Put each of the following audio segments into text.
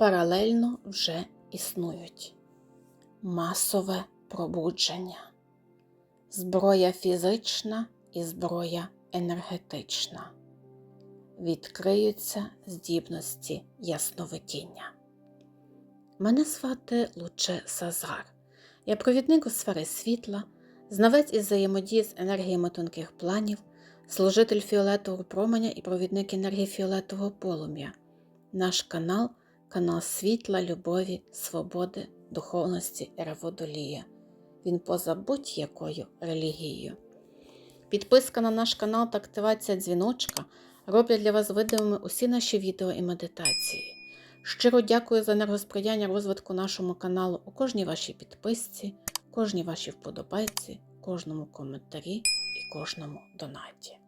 паралельно вже існують. Масове пробудження, зброя фізична і зброя енергетична. Відкриються здібності ясновидіння. Мене звати Луче Сазар. Я провідник у сфери світла, знавець із взаємодії з енергіями тонких планів, служитель фіолетового променя і провідник енергії фіолетового полум'я. Наш канал канал світла, любові, свободи, духовності і реводолія. Він поза будь-якою релігією. Підписка на наш канал та активація дзвіночка роблять для вас видимими усі наші відео і медитації. Щиро дякую за енергосприяння розвитку нашому каналу у кожній вашій підписці, кожній вашій вподобайці, кожному коментарі і кожному донаті.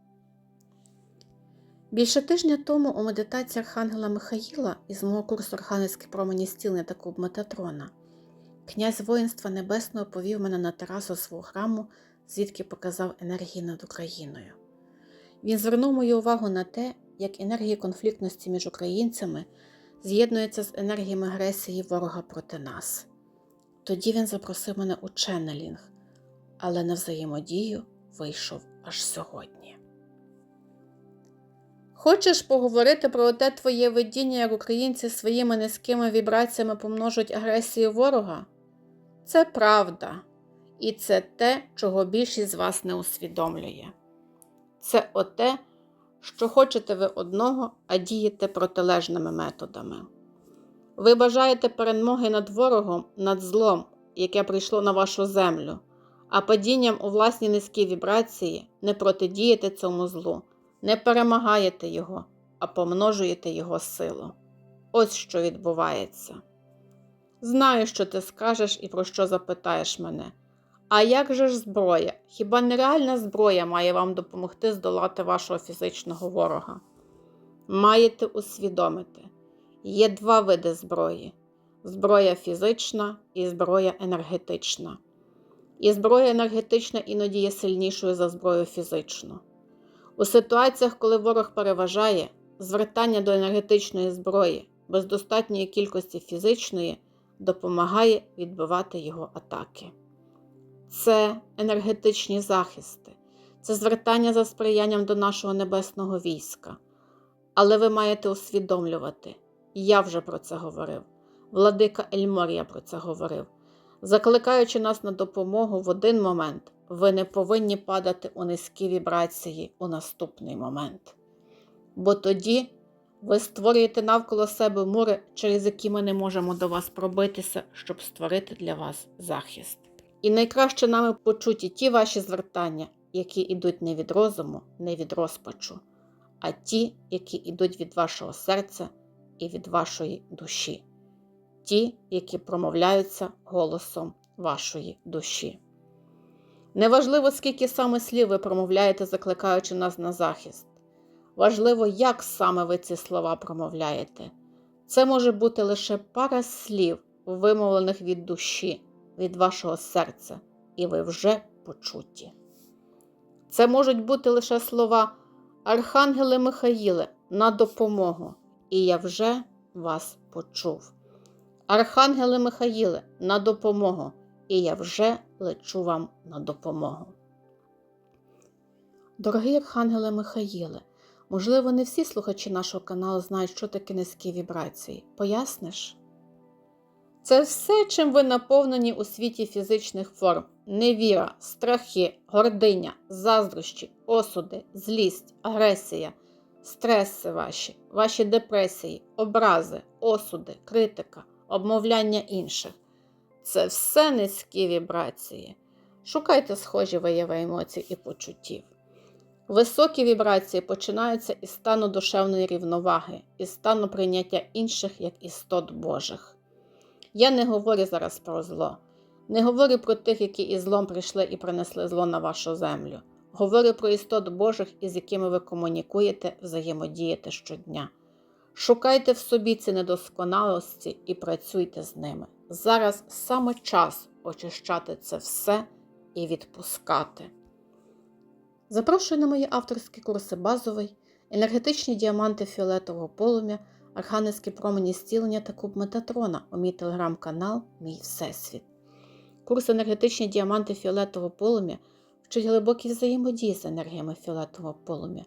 Більше тижня тому у медитації Архангела Михаїла із мого курсу Архангельські промені стілення та куб Метатрона князь воїнства Небесного повів мене на терасу свого храму, звідки показав енергії над Україною. Він звернув мою увагу на те, як енергії конфліктності між українцями з'єднуються з енергіями агресії ворога проти нас. Тоді він запросив мене у ченнелінг, але на взаємодію вийшов аж сьогодні. Хочеш поговорити про те твоє видіння, як українці своїми низькими вібраціями помножують агресію ворога? Це правда, і це те, чого більшість з вас не усвідомлює. Це оте, що хочете ви одного, а дієте протилежними методами. Ви бажаєте перемоги над ворогом, над злом, яке прийшло на вашу землю, а падінням у власні низькі вібрації не протидієте цьому злу, не перемагаєте його, а помножуєте його силу. Ось що відбувається. Знаю, що ти скажеш і про що запитаєш мене. А як же ж зброя? Хіба нереальна зброя має вам допомогти здолати вашого фізичного ворога? Маєте усвідомити, є два види зброї: зброя фізична і зброя енергетична. І зброя енергетична іноді є сильнішою за зброю фізичну. У ситуаціях, коли ворог переважає, звертання до енергетичної зброї без достатньої кількості фізичної допомагає відбивати його атаки. Це енергетичні захисти, це звертання за сприянням до нашого небесного війська. Але ви маєте усвідомлювати, я вже про це говорив, владика Ельморія про це говорив. Закликаючи нас на допомогу в один момент, ви не повинні падати у низькі вібрації у наступний момент. Бо тоді ви створюєте навколо себе мури, через які ми не можемо до вас пробитися, щоб створити для вас захист. І найкраще нами почуті ті ваші звертання, які йдуть не від розуму, не від розпачу, а ті, які йдуть від вашого серця і від вашої душі, ті, які промовляються голосом вашої душі. Неважливо, скільки саме слів ви промовляєте, закликаючи нас на захист. Важливо, як саме ви ці слова промовляєте. Це може бути лише пара слів, вимовлених від душі, від вашого серця, і ви вже почуті. Це можуть бути лише слова Архангеле Михаїле на допомогу, і я вже вас почув. Архангеле Михаїле на допомогу, і я вже лечу вам на допомогу. Дорогий Архангеле Михаїле, можливо, не всі слухачі нашого каналу знають, що таке низькі вібрації. Поясниш? Це все, чим ви наповнені у світі фізичних форм: невіра, страхи, гординя, заздрощі, осуди, злість, агресія, стреси ваші, ваші депресії, образи, осуди, критика, обмовляння інших. Це все низькі вібрації. Шукайте схожі вияви емоцій і почуттів. Високі вібрації починаються із стану душевної рівноваги, із стану прийняття інших як істот Божих. Я не говорю зараз про зло, не говорю про тих, які із злом прийшли і принесли зло на вашу землю. Говорю про істот Божих, із якими ви комунікуєте, взаємодієте щодня. Шукайте в собі ці недосконалості і працюйте з ними. Зараз саме час очищати це все і відпускати. Запрошую на мої авторські курси базовий, енергетичні діаманти фіолетового полум'я, Архангельські промені зцілення та куб Метатрона у мій телеграм-канал Мій Всесвіт. Курс енергетичні діаманти фіолетового полум'я вчить глибокі взаємодії з енергіями фіолетового полум'я,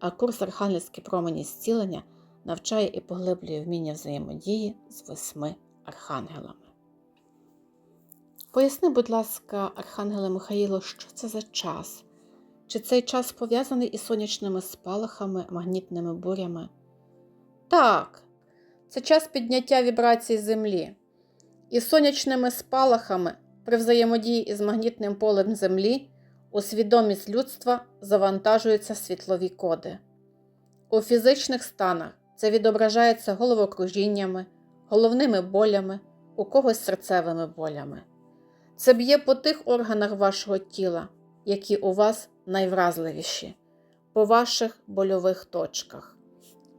а курс Архангельські промені зцілення навчає і поглиблює вміння взаємодії з восьми архангелами. Поясни, будь ласка, Архангеле Михаїло, що це за час? Чи цей час пов'язаний із сонячними спалахами, магнітними бурями? Так, це час підняття вібрацій Землі. Із сонячними спалахами при взаємодії із магнітним полем Землі у свідомість людства завантажуються світлові коди. У фізичних станах це відображається головокружіннями, головними болями, у когось серцевими болями. Це б'є по тих органах вашого тіла, які у вас найвразливіші, по ваших больових точках.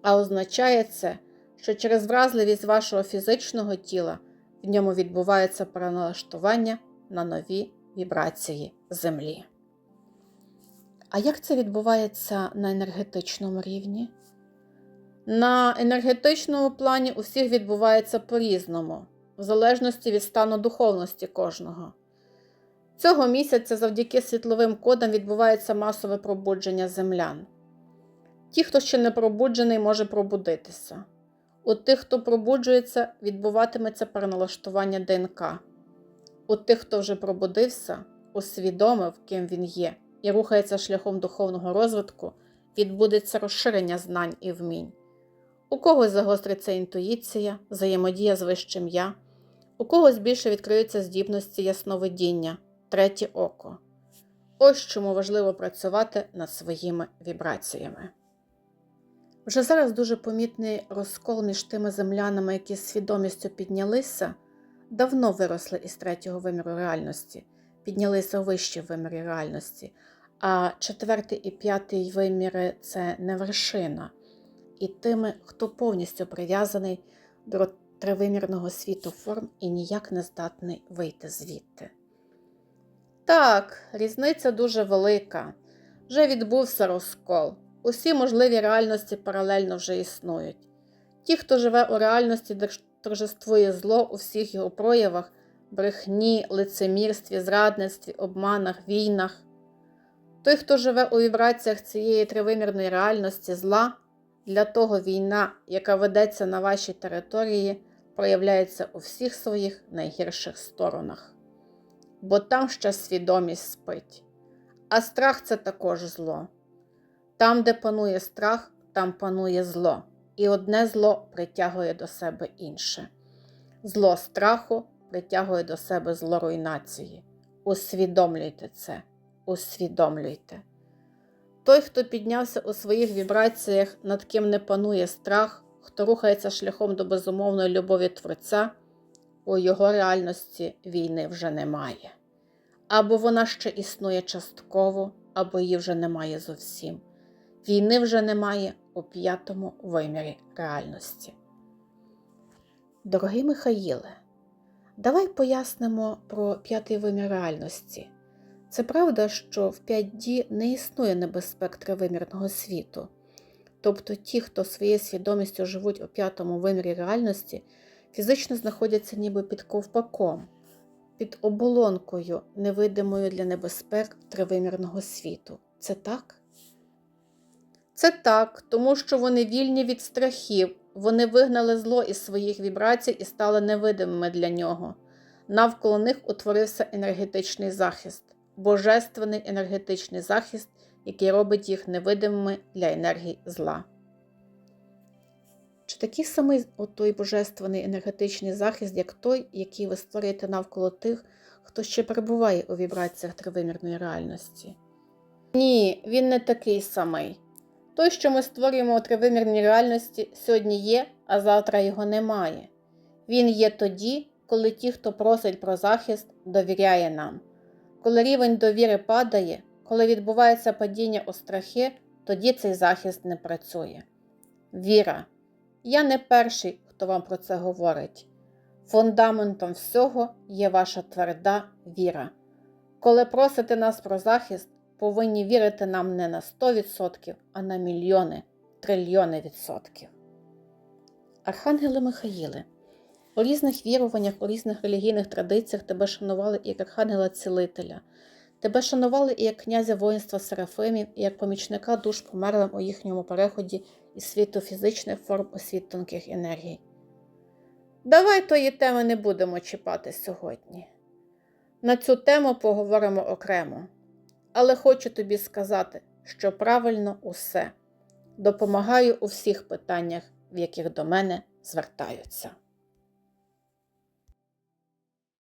А означає це, що через вразливість вашого фізичного тіла в ньому відбувається переналаштування на нові вібрації Землі. А як це відбувається на енергетичному рівні? На енергетичному плані у всіх відбувається по-різному, в залежності від стану духовності кожного. Цього місяця завдяки світловим кодам відбувається масове пробудження землян. Ті, хто ще не пробуджений, може пробудитися. У тих, хто пробуджується, відбуватиметься переналаштування ДНК. У тих, хто вже пробудився, усвідомив, ким він є, і рухається шляхом духовного розвитку, відбудеться розширення знань і вмінь. У когось загостриться інтуїція, взаємодія з вищим я, у когось більше відкриються здібності ясновидіння, третє око. Ось чому важливо працювати над своїми вібраціями. Вже зараз дуже помітний розкол між тими землянами, які з свідомістю піднялися, давно виросли із третього виміру реальності, піднялися у вищі вимірі реальності, а четвертий і п'ятий виміри це не вершина. І тими, хто повністю прив'язаний до тривимірного світу форм і ніяк не здатний вийти звідти. Так, різниця дуже велика. Вже відбувся розкол. Усі можливі реальності паралельно вже існують. Ті, хто живе у реальності, де торжествує зло у всіх його проявах, брехні, лицемірстві, зрадництві, обманах, війнах. Той, хто живе у вібраціях цієї тривимірної реальності зла, для того війна, яка ведеться на вашій території, проявляється у всіх своїх найгірших сторонах. Бо там ще свідомість спить. А страх це також зло. Там, де панує страх, там панує зло, і одне зло притягує до себе інше. Зло страху притягує до себе зло руйнації. Усвідомлюйте це, усвідомлюйте. Той, хто піднявся у своїх вібраціях, над ким не панує страх, хто рухається шляхом до безумовної любові Творця, у його реальності війни вже немає. Або вона ще існує частково, або її вже немає зовсім. Війни вже немає у п'ятому вимірі реальності. Дорогий Михаїле, давай пояснимо про п'ятий вимір реальності. Це правда, що в 5D не існує небезпек тривимірного світу. Тобто ті, хто своєю свідомістю живуть у п'ятому вимірі реальності, фізично знаходяться ніби під ковпаком, під оболонкою, невидимою для небезпек тривимірного світу. Це так? Це так, тому що вони вільні від страхів, вони вигнали зло із своїх вібрацій і стали невидимими для нього. Навколо них утворився енергетичний захист, божественний енергетичний захист, який робить їх невидимими для енергії зла. Чи такий самий той божественний енергетичний захист, як той, який ви створюєте навколо тих, хто ще перебуває у вібраціях тривимірної реальності? Ні, він не такий самий. Той, що ми створюємо у тривимірній реальності, сьогодні є, а завтра його немає. Він є тоді, коли ті, хто просить про захист, довіряє нам. Коли рівень довіри падає, коли відбувається падіння у страхи, тоді цей захист не працює. Віра. Я не перший, хто вам про це говорить. Фундаментом всього є ваша тверда віра. Коли просите нас про захист, повинні вірити нам не на 100%, а на мільйони, трильйони відсотків. Архангеле Михаїле, у різних віруваннях, у різних релігійних традиціях тебе шанували і як Архангела Цілителя. Тебе шанували і як князя воїнства Серафимів, і як помічника душ померлим у їхньому переході із світу фізичних форм у світ тонких енергій. Давай тої теми не будемо чіпати сьогодні. На цю тему поговоримо окремо. Але хочу тобі сказати, що правильно усе. Допомагаю у всіх питаннях, в яких до мене звертаються.